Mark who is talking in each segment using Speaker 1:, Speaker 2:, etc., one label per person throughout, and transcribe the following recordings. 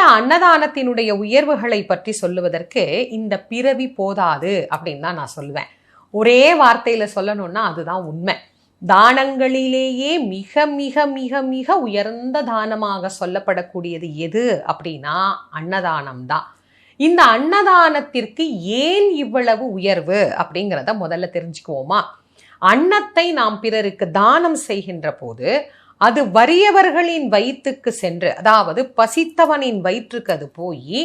Speaker 1: இந்த அன்னதானத்தினுடைய உயர்வுகளை பற்றி சொல்லுவதற்கு இந்த பிறவி போதாது அப்படின்னு தான் நான் சொல்லுவேன். ஒரே வார்த்தையில சொல்லணும்னா அதுதான் உண்மை. தானங்களிலேயே மிக மிக மிக மிக உயர்ந்த தானமாக சொல்லப்படக்கூடியது எது அப்படின்னா அன்னதானம் தான். இந்த அன்னதானத்திற்கு ஏன் இவ்வளவு உயர்வு அப்படிங்கிறத முதல்ல தெரிஞ்சுக்குவோமா? அன்னத்தை நாம் பிறருக்கு தானம் செய்கின்ற போது அது வறியவர்களின் வயிற்றுக்கு சென்று அதாவது பசித்தவனின் வயிற்றுக்கு அது போய்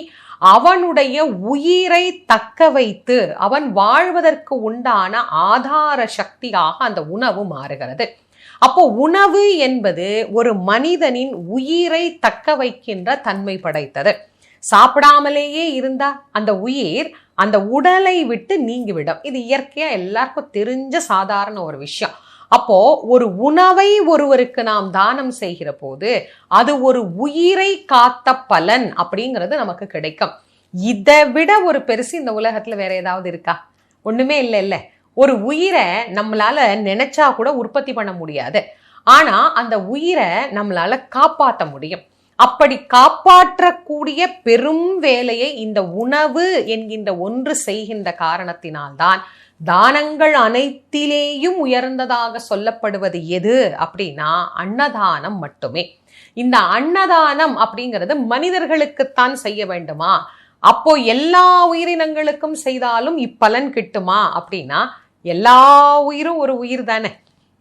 Speaker 1: அவனுடைய உயிரை தக்க வைத்து அவன் வாழ்வதற்கு உண்டான ஆதார சக்தியாக அந்த உணவு மாறுகிறது. அப்போ உணவு என்பது ஒரு மனிதனின் உயிரை தக்க வைக்கின்ற தன்மை படைத்தது. சாப்பிடாமலேயே இருந்தா அந்த உயிர் அந்த உடலை விட்டு நீங்கிவிடும். இது இயற்கையா எல்லாருக்கும் தெரிஞ்ச சாதாரண ஒரு விஷயம். அப்போ ஒரு உணவை ஒருவருக்கு நாம் தானம் செய்கிற போது அது ஒரு உயிரை காத்த பலன் அப்படிங்கிறது நமக்கு கிடைக்கும். இதை விட ஒரு பெருசு இந்த உலகத்துல வேற ஏதாவது இருக்கா? ஒண்ணுமே இல்லை இல்லை. ஒரு உயிரை நம்மளால நினைச்சா கூட உற்பத்தி பண்ண முடியாது. ஆனா அந்த உயிரை நம்மளால காப்பாற்ற முடியும். அப்படி காப்பாற்றக்கூடிய பெரும் வேலையை இந்த உணவு என்கின்ற ஒன்று செய்கின்ற காரணத்தினால்தான் தானங்கள் அனைத்திலேயும் உயர்ந்ததாக சொல்லப்படுவது எது அப்படின்னா அன்னதானம் மட்டுமே. இந்த அன்னதானம் அப்படிங்கிறது மனிதர்களுக்குத்தான் செய்ய வேண்டுமா? அப்போ எல்லா உயிரினங்களுக்கும் செய்தாலும் இப்பலன் கிட்டுமா அப்படின்னா எல்லா உயிரும் ஒரு உயிர் தானே.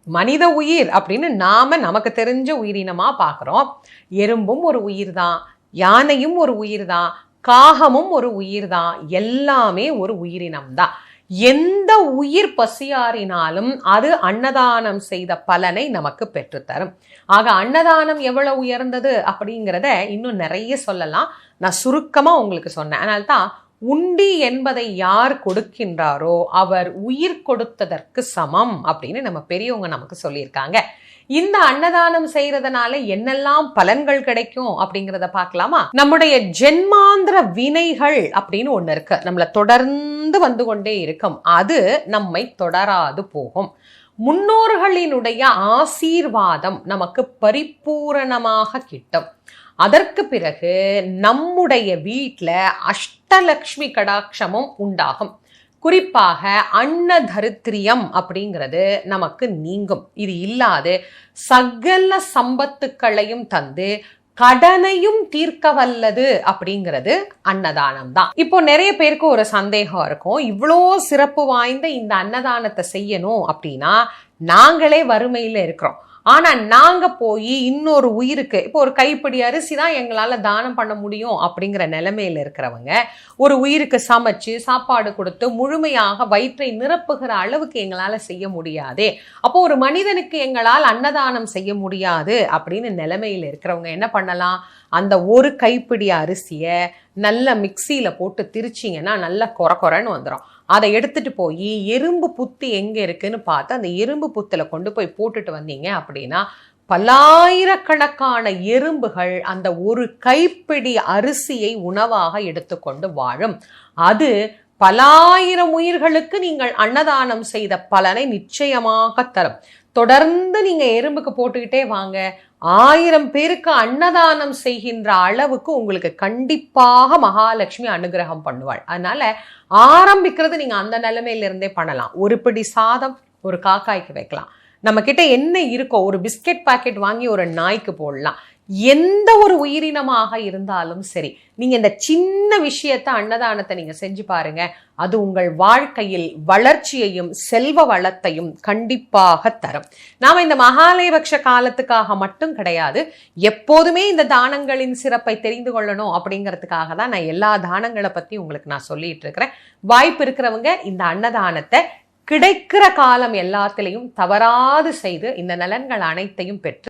Speaker 1: மனித உயிர் அப்படின்னு நாம நமக்கு தெரிஞ்ச உயிரினமா பார்க்குறோம் எறும்பும் ஒரு உயிர் தான் யானையும் ஒரு உயிர் தான் காகமும் ஒரு உயிர் தான் எல்லாமே ஒரு உயிரினம் தான் எந்த உயிர் பசியாறினாலும் அது அன்னதானம் செய்த பலனை நமக்கு பெற்றுத்தரும். ஆக அன்னதானம் எவ்வளவு உயர்ந்தது அப்படிங்கிறத இன்னும் நிறைய சொல்லலாம். நான் சுருக்கமாக உங்களுக்கு சொன்னேன். அதனால்தான் உண்டி என்பதை யார் கொடுக்கின்றாரோ அவர் உயிர் கொடுத்ததற்கு சமம் அப்படின்னு நம்ம பெரியவங்க நமக்கு சொல்லியிருக்காங்க. இந்த அன்னதானம் செய்யறதுனால என்னெல்லாம் பலன்கள் கிடைக்கும் அப்படிங்கிறத பார்க்கலாமா? நம்முடைய ஜென்மாந்திர வினைகள் அப்படின்னு ஒண்ணு இருக்கு. நம்மள தொடர்ந்து வந்து கொண்டே இருக்கும். அது நம்மை தொடராது போகும். முன்னோர்களினுடைய ஆசீர்வாதம் நமக்கு பரிபூரணமாக கிட்டும். அதற்கு பிறகு நம்முடைய வீட்டில் அஷ்டலக்ஷ்மி கடாட்சமும் உண்டாகும். குறிப்பாக அன்ன தரித்திரியம் அப்படிங்கிறது நமக்கு நீங்கும். இது இல்லாது சகல சம்பத்துக்களையும் தந்து கடனையும் தீர்க்க வல்லது அப்படிங்கிறது அன்னதானம் தான். இப்போ நிறைய பேருக்கு ஒரு சந்தேகம் இருக்கும். இவ்வளோ சிறப்பு வாய்ந்த இந்த அன்னதானத்தை செய்யணும் அப்படின்னா நாங்களே வறுமையில இருக்கிறோம். ஆனால் நாங்கள் போய் இன்னொரு உயிருக்கு இப்போ ஒரு கைப்பிடி அரிசி தான் எங்களால் தானம் பண்ண முடியும் அப்படிங்கிற நிலைமையில் இருக்கிறவங்க ஒரு உயிருக்கு சமைச்சு சாப்பாடு கொடுத்து முழுமையாக வயிற்றை நிரப்புகிற அளவுக்கு எங்களால் செய்ய முடியாதே. அப்போ ஒரு மனிதனுக்கு எங்களால் அன்னதானம் செய்ய முடியாது அப்படின்னு நிலைமையில் இருக்கிறவங்க என்ன பண்ணலாம்? அந்த ஒரு கைப்பிடி அரிசியை நல்ல மிக்சியில் போட்டு திரிச்சிங்கன்னா நல்லா கொர கொரன்னு வந்துடும் அதை எடுத்துட்டு போய் எறும்பு புத்து எங்க இருக்குன்னு பார்த்து அந்த எறும்பு புத்துல கொண்டு போய் போட்டுட்டு வந்தீங்க அப்படின்னா பல்லாயிரக்கணக்கான எறும்புகள் அந்த ஒரு கைப்பிடி அரிசியை உணவாக எடுத்துக்கொண்டு வாழும். அது பலாயிரம் உயிர்களுக்கு நீங்கள் அன்னதானம் செய்த பலனை நிச்சயமாக தரும். தொடர்ந்து நீங்க எறும்புக்கு போட்டுக்கிட்டே வாங்க. ஆயிரம் பேருக்கு அன்னதானம் செய்கின்ற அளவுக்கு உங்களுக்கு கண்டிப்பாக மகாலட்சுமி அனுகிரகம் பண்ணுவாள். அதனால ஆரம்பிக்கிறது நீங்க அந்த நிலைமையில இருந்தே பண்ணலாம். ஒரு பிடி சாதம் ஒரு காக்காய்க்கு வைக்கலாம். நம்ம கிட்ட என்ன இருக்கோ ஒரு பிஸ்கெட் பாக்கெட் வாங்கி ஒரு நாய்க்கு போடலாம். எந்த ஒரு உயிரினமாக இருந்தாலும் சரி நீங்க இந்த சின்ன விஷயத்த அன்னதானத்தை நீங்க செஞ்சு பாருங்க. அது உங்கள் வாழ்க்கையில் வளர்ச்சியையும் செல்வ வளத்தையும் கண்டிப்பாக தரும். நாம இந்த மகாலயபக்ஷ காலத்துக்காக மட்டும் கிடையாது எப்போதுமே இந்த தானங்களின் சிறப்பை தெரிந்து கொள்ளணும் அப்படிங்கிறதுக்காக தான் நான் எல்லா தானங்களை பத்தி உங்களுக்கு நான் சொல்லிட்டு இருக்கிறேன். வாய்ப்பு இருக்கிறவங்க இந்த அன்னதானத்தை கிடைக்கிற காலம் எல்லாத்திலையும் தவறாது செய்து இந்த நலன்கள் அனைத்தையும் பெற்று